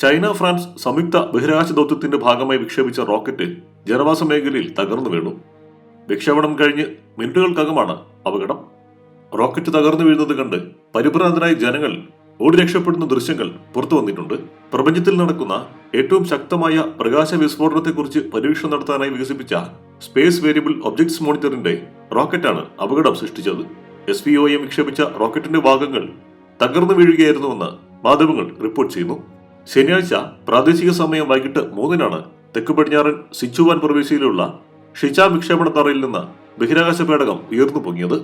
China France സംയുക്ത ബഹിരാകാശ ദൗത്യത്തിന്റെ ഭാഗമായി വിക്ഷേപിച്ച റോക്കറ്റ് ജനവാസ മേഖലയിൽ തകർന്നു വീണു. വിക്ഷേപണം കഴിഞ്ഞ് മിനിറ്റുകൾക്കകമാണ് അപകടം. റോക്കറ്റ് തകർന്നു വീഴുന്നത് കണ്ട് പരിഭ്രാന്തരായ ജനങ്ങൾ ഓടി രക്ഷപ്പെടുന്ന ദൃശ്യങ്ങൾ പുറത്തു വന്നിട്ടുണ്ട്. പ്രപഞ്ചത്തിൽ നടക്കുന്ന ഏറ്റവും ശക്തമായ പ്രകാശ വിസ്ഫോടനത്തെക്കുറിച്ച് പരീക്ഷണം നടത്താനായി വികസിപ്പിച്ച സ്പേസ് വേരിയബിൾ ഒബ്ജക്ട്സ് മോണിറ്ററിന്റെ റോക്കറ്റാണ് അപകടം സൃഷ്ടിച്ചത്. എസ് പി ഒ എം വിക്ഷേപിച്ച റോക്കറ്റിന്റെ ഭാഗങ്ങൾ തകർന്നു വീഴുകയായിരുന്നുവെന്ന് മാധ്യമങ്ങൾ റിപ്പോർട്ട് ചെയ്യുന്നു. ശനിയാഴ്ച പ്രാദേശിക സമയം വൈകിട്ട് മൂന്നിനാണ് തെക്ക് പടിഞ്ഞാറൻ സിച്ചുവാൻ പ്രവിശ്യയിലുള്ള ഷിച്ച വിക്ഷേപണ തറയിൽ നിന്ന് ബഹിരാകാശ പേടകം ഉയർന്നു പൊങ്ങിയത്.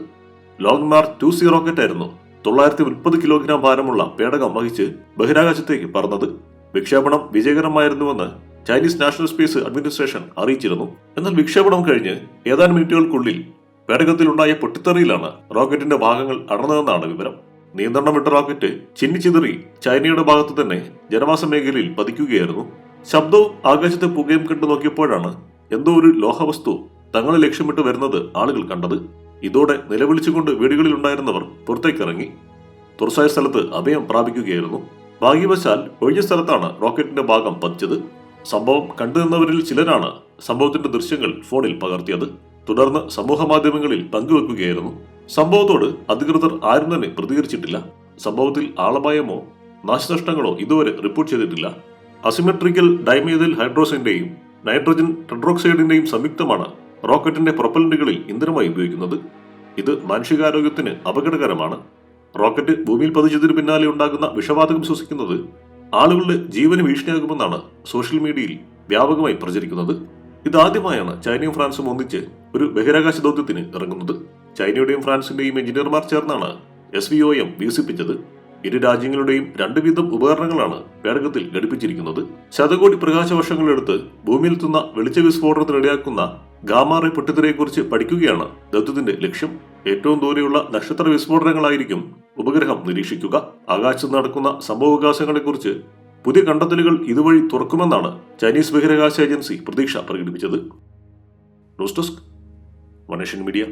Long March two C rocket ആയിരുന്നു തൊള്ളായിരത്തി മുപ്പത് കിലോഗ്രാം ഭാരമുള്ള പേടകം വഹിച്ച് ബഹിരാകാശത്തേക്ക് പറന്നത്. വിക്ഷേപണം വിജയകരമായിരുന്നുവെന്ന് ചൈനീസ് നാഷണൽ സ്പേസ് അഡ്മിനിസ്ട്രേഷൻ അറിയിച്ചിരുന്നു. എന്നാൽ വിക്ഷേപണം കഴിഞ്ഞ് ഏതാനും മിനിറ്റുകൾക്കുള്ളിൽ പേടകത്തിലുണ്ടായ പൊട്ടിത്തെറിയിലാണ് റോക്കറ്റിന്റെ ഭാഗങ്ങൾ അടർന്നതെന്നാണ് വിവരം. നിയന്ത്രണം വിട്ട റോക്കറ്റ് ചിന്നിച്ചിതറി ചൈനയുടെ ഭാഗത്ത് തന്നെ ജനവാസ മേഖലയിൽ പതിക്കുകയായിരുന്നു. ശബ്ദവും ആകാശത്തെ പുകയും കണ്ടു നോക്കിയപ്പോഴാണ് എന്തോ ഒരു ലോഹവസ്തു തങ്ങളെ ലക്ഷ്യമിട്ട് വരുന്നത് ആളുകൾ കണ്ടത്. ഇതോടെ നിലവിളിച്ചുകൊണ്ട് വീടുകളിൽ ഉണ്ടായിരുന്നവർ പുറത്തേക്കിറങ്ങി തുറസായ സ്ഥലത്ത് അഭയം പ്രാപിക്കുകയായിരുന്നു. ഭാഗ്യവശാൽ ഒഴിഞ്ഞ സ്ഥലത്താണ് റോക്കറ്റിന്റെ ഭാഗം പതിച്ചത്. സംഭവം കണ്ടുനിന്നവരിൽ ചിലരാണ് സംഭവത്തിന്റെ ദൃശ്യങ്ങൾ ഫോണിൽ പകർത്തിയത്. തുടർന്ന് സമൂഹ മാധ്യമങ്ങളിൽ പങ്കുവെക്കുകയായിരുന്നു. സംഭവത്തോട് അധികൃതർ ആരും തന്നെ പ്രതികരിച്ചിട്ടില്ല. സംഭവത്തിൽ ആളപായമോ നാശനഷ്ടങ്ങളോ ഇതുവരെ റിപ്പോർട്ട് ചെയ്തിട്ടില്ല. അസിമെട്രിക്കൽ ഡൈമേതിൽ ഹൈഡ്രോസിന്റെയും നൈട്രജൻ ടെട്രോക്സൈഡിന്റെയും സംയുക്തമാണ് റോക്കറ്റിന്റെ പ്രൊപ്പലന്റുകളിൽ ഇന്ധനമായി ഉപയോഗിക്കുന്നത്. ഇത് മാനുഷികാരോഗ്യത്തിന് അപകടകരമാണ്. റോക്കറ്റ് ഭൂമിയിൽ പതിച്ചതിന് പിന്നാലെ ഉണ്ടാകുന്ന വിഷവാതകം ശ്വസിക്കുന്നത് ആളുകളുടെ ജീവന് ഭീഷണിയാകുമെന്നാണ് സോഷ്യൽ മീഡിയയിൽ വ്യാപകമായി പ്രചരിക്കുന്നത്. ഇതാദ്യമായാണ് ചൈനയും ഫ്രാൻസും ഒന്നിച്ച് ഒരു ബഹിരാകാശ ദൗത്യത്തിന് ഇറങ്ങുന്നത്. ചൈനയുടെയും ഫ്രാൻസിന്റെയും എഞ്ചിനീയർമാർ ചേർന്നാണ് എസ് വി ഒ എം വികസിപ്പിച്ചത്. ഇരു രാജ്യങ്ങളുടെയും രണ്ട് വീതം ഉപകരണങ്ങളാണ് പേടകത്തിൽ ഘടിപ്പിച്ചിരിക്കുന്നത്. ശതകോടി പ്രകാശവർഷങ്ങളെടുത്ത് ഭൂമിയിലെത്തുന്ന വെളിച്ച വിസ്ഫോടനത്തിനിടയാക്കുന്ന ഗാമാറെ പൊട്ടിത്തെറിയെക്കുറിച്ച് പഠിക്കുകയാണ് ദൗത്യത്തിന്റെ ലക്ഷ്യം. ഏറ്റവും ദൂരെയുള്ള നക്ഷത്ര വിസ്ഫോടനങ്ങളായിരിക്കും ഉപഗ്രഹം നിരീക്ഷിക്കുക. ആകാശത്ത് നടക്കുന്ന സംഭവവികാസങ്ങളെക്കുറിച്ച് പുതിയ കണ്ടെത്തലുകൾ ഇതുവഴി തുറക്കുമെന്നാണ് ചൈനീസ് ബഹിരാകാശ ഏജൻസി പ്രതീക്ഷ പ്രകടിപ്പിച്ചത്. ന്യൂസ് ഡെസ്ക് വനേഷൻ മീഡിയ.